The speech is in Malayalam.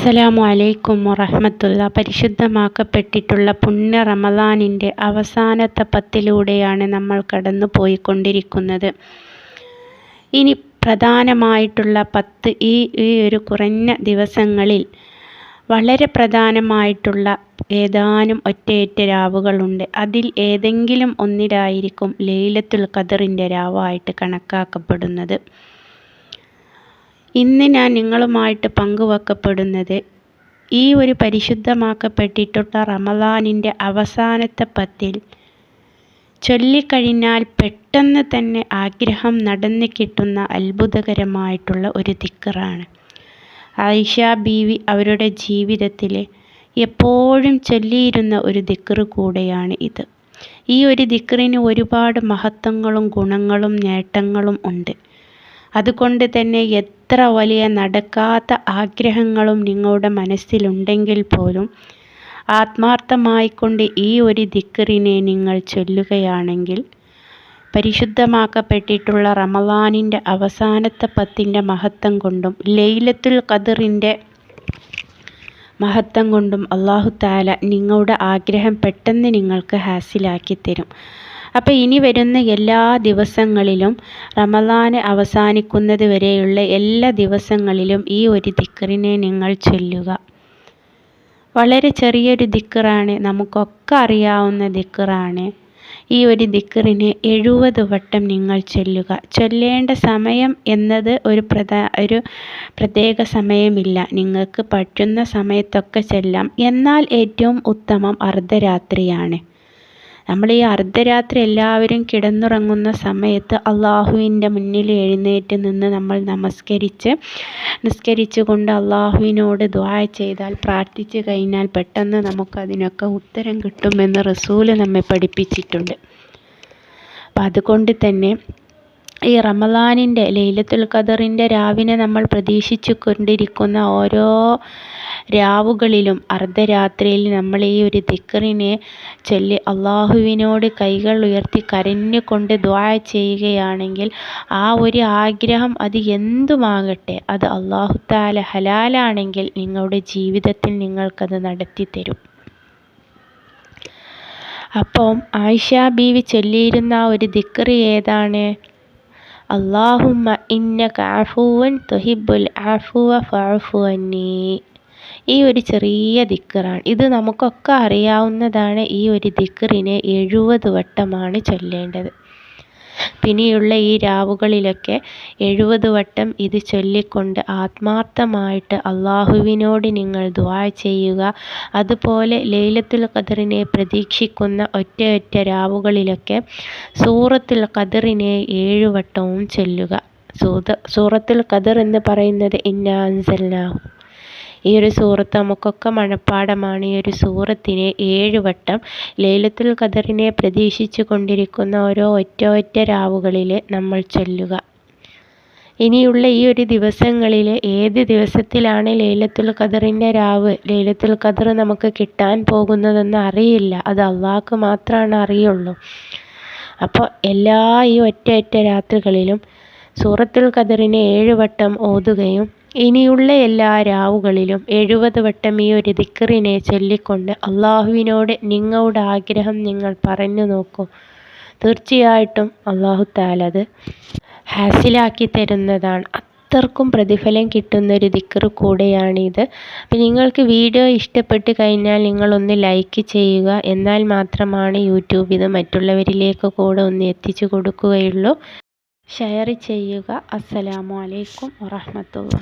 അസ്സലാമു അലൈക്കും വറഹമത്തുള്ള. പരിശുദ്ധമാക്കപ്പെട്ടിട്ടുള്ള പുണ്യ റമദാനിന്റെ അവസാനത്തെ പത്തിലൂടെയാണ് നമ്മൾ കടന്നു പോയിക്കൊണ്ടിരിക്കുന്നത്. ഇനി പ്രധാനമായിട്ടുള്ള പത്ത് ഈ ഈ ഒരു കുറഞ്ഞ ദിവസങ്ങളിൽ വളരെ പ്രധാനമായിട്ടുള്ള ഏതാനും ഒറ്റയൊറ്റ രാവുകളുണ്ട്. അതിൽ ഏതെങ്കിലും ഒന്നിലായിരിക്കും ലൈലത്തുൽ ഖദറിന്റെ രാവായിട്ട് കണക്കാക്കപ്പെടുന്നത്. ഇന്ന് ഞാൻ നിങ്ങളുമായിട്ട് പങ്കുവെക്കപ്പെടുന്നത് ഈ ഒരു പരിശുദ്ധമാക്കപ്പെട്ടിട്ടുള്ള റമദാനിന്റെ അവസാനത്തെ പത്തിൽ ചൊല്ലിക്കഴിഞ്ഞാൽ പെട്ടെന്ന് തന്നെ ആഗ്രഹം നടന്നു കിട്ടുന്ന അത്ഭുതകരമായിട്ടുള്ള ഒരു ദിക്കറാണ്. ആയിഷ ബീവി അവരുടെ ജീവിതത്തിൽ എപ്പോഴും ചൊല്ലിയിരുന്ന ഒരു ദിക്കറ് കൂടെയാണ് ഇത്. ഈ ഒരു ദിക്കറിന് ഒരുപാട് മഹത്വങ്ങളും ഗുണങ്ങളും നേട്ടങ്ങളും ഉണ്ട്. അതുകൊണ്ട് തന്നെ എത്ര വലിയ നടക്കാത്ത ആഗ്രഹങ്ങളും നിങ്ങളുടെ മനസ്സിലുണ്ടെങ്കിൽ പോലും ആത്മാർത്ഥമായിക്കൊണ്ട് ഈ ഒരു ദിക്കറിനെ നിങ്ങൾ ചൊല്ലുകയാണെങ്കിൽ പരിശുദ്ധമാക്കപ്പെട്ടിട്ടുള്ള റമലാനിന്റെ അവസാനത്തെ പത്തിന്റെ മഹത്വം കൊണ്ടും ലൈലത്തുൽ ഖദറിന്റെ മഹത്വം കൊണ്ടും അള്ളാഹു താല നിങ്ങളുടെ ആഗ്രഹം പെട്ടെന്ന് നിങ്ങൾക്ക് ഹാസിലാക്കി തരും. അപ്പോൾ ഇനി വരുന്ന എല്ലാ ദിവസങ്ങളിലും റമദാൻ അവസാനിക്കുന്നത് വരെയുള്ള എല്ലാ ദിവസങ്ങളിലും ഈ ഒരു ദിക്കറിനെ നിങ്ങൾ ചൊല്ലുക. വളരെ ചെറിയൊരു ദിക്കറാണ് നമുക്കൊക്കെ അറിയാവുന്ന ദിക്കറാണ്. ഈ ഒരു ദിക്കറിനെ എഴുപത് വട്ടം നിങ്ങൾ ചൊല്ലുക. ചൊല്ലേണ്ട സമയം എന്നത് ഒരു പ്രധാ ഒരു പ്രത്യേക സമയമില്ല. നിങ്ങൾക്ക് പറ്റുന്ന സമയത്തൊക്കെ ചെല്ലാം. എന്നാൽ ഏറ്റവും ഉത്തമം അർദ്ധരാത്രിയാണ്. നമ്മൾ ഈ അർദ്ധരാത്രി എല്ലാവരും കിടന്നുറങ്ങുന്ന സമയത്ത് അള്ളാഹുവിന്റെ മുന്നിൽ എഴുന്നേറ്റ് നിന്ന് നമ്മൾ നമസ്കരിച്ച് നിസ്കരിച്ചു കൊണ്ട് അള്ളാഹുവിനോട് ദ്വാ ചെയ്താൽ പ്രാർത്ഥിച്ചു കഴിഞ്ഞാൽ പെട്ടെന്ന് നമുക്കതിനൊക്കെ ഉത്തരം കിട്ടുമെന്ന് റസൂൽ നമ്മെ പഠിപ്പിച്ചിട്ടുണ്ട്. അപ്പം അതുകൊണ്ട് തന്നെ ഈ റമദാനിന്റെ ലൈലത്തുൽ ഖദറിന്റെ രാവിനെ നമ്മൾ പ്രതീക്ഷിച്ചു കൊണ്ടിരിക്കുന്ന ഓരോ രാവുകളിലും അർദ്ധരാത്രിയിൽ നമ്മൾ ഈ ഒരു ദിക്കറിനെ ചൊല്ലി അള്ളാഹുവിനോട് കൈകൾ ഉയർത്തി കരഞ്ഞുകൊണ്ട് ദ്വാ ചെയ്യുകയാണെങ്കിൽ ആ ഒരു ആഗ്രഹം അത് എന്തുമാകട്ടെ? അത് അള്ളാഹു താല ഹലാലാണെങ്കിൽ നിങ്ങളുടെ ജീവിതത്തിൽ നിങ്ങൾക്കത് നടത്തി തരും. അപ്പം ആയിഷ ബീവി ചൊല്ലിയിരുന്ന ഒരു ദിക്കറി ഏതാണ്? അള്ളാഹുമ്മ ഇന്ന അഫുവൻ തുഹിബുൽ ആഫുവ ഫഅഫു അന്നീ. ഈ ഒരു ചെറിയ ദിക്കറാണ്. ഇത് നമുക്കൊക്കെ അറിയാവുന്നതാണ് ഈ ഒരു ദിക്കറിനെ എഴുപത് വട്ടമാണ് ചൊല്ലേണ്ടത്. പിന്നെയുള്ള ഈ രാവുകളിലൊക്കെ എഴുപത് വട്ടം ഇത് ചൊല്ലിക്കൊണ്ട് ആത്മാർത്ഥമായിട്ട് അള്ളാഹുവിനോട് നിങ്ങൾ ദ്വാ ചെയ്യുക. അതുപോലെ ലൈലത്തുൽ ഖദറിനെ പ്രതീക്ഷിക്കുന്ന ഒറ്റയൊറ്റ ഒറ്റ രാവുകളിലൊക്കെ സൂറത്തുൽ ഖദറിനെ ഏഴുവട്ടവും ചൊല്ലുക. സൂത സൂറത്തുൽ ഖദർ എന്ന് പറയുന്നത് ഇന്നാ അൻസൽനാഹു. ഈ ഒരു സൂറത്ത് നമുക്കൊക്കെ മണപ്പാടമാണ് ഈ ഒരു സൂറത്തിനെ ഏഴ് വട്ടം ലൈലത്തുൽ ഖദറിനെ പ്രതീക്ഷിച്ചു കൊണ്ടിരിക്കുന്ന ഓരോ ഒറ്റ ഒറ്റ രാവുകളിൽ നമ്മൾ ചൊല്ലുക. ഇനിയുള്ള ഈ ഒരു ദിവസങ്ങളിൽ ഏത് ദിവസത്തിലാണ് ലൈലത്തുൽ ഖദറിന്റെ രാവ്? ലൈലത്തുൽ ഖദർ നമുക്ക് കിട്ടാൻ പോകുന്നതെന്ന് അറിയില്ല. അത് അള്ളാഹ്ക്ക് മാത്രമാണ് അറിയുള്ളൂ. അപ്പോൾ എല്ലാ ഈ ഒറ്റ ഒറ്റ രാത്രികളിലും സൂറത്തുൽ ഖദറിനെ ഏഴ് വട്ടം ഓതുകയും ഇനിയുള്ള എല്ലാ രാവുകളിലും എഴുപത് വട്ടം ഈ ഒരു ദിക്കറിനെ ചൊല്ലിക്കൊണ്ട് അള്ളാഹുവിനോട് നിങ്ങളുടെ ആഗ്രഹം നിങ്ങൾ പറഞ്ഞു നോക്കൂ. തീർച്ചയായിട്ടും അള്ളാഹു താലത് ഹാസിലാക്കി തരുന്നതാണ്. അത്രക്കും പ്രതിഫലം കിട്ടുന്ന ഒരു ദിക്കർ കൂടെയാണിത്. അപ്പം നിങ്ങൾക്ക് വീഡിയോ ഇഷ്ടപ്പെട്ട് കഴിഞ്ഞാൽ നിങ്ങളൊന്ന് ലൈക്ക് ചെയ്യുക. എന്നാൽ മാത്രമാണ് യൂട്യൂബ് ഇത് മറ്റുള്ളവരിലേക്ക് കൂടെ ഒന്ന് എത്തിച്ചു കൊടുക്കുകയുള്ളൂ. ഷെയർ ചെയ്യുക. അസ്സലാമു അലൈക്കും വറഹമത്തുള്ള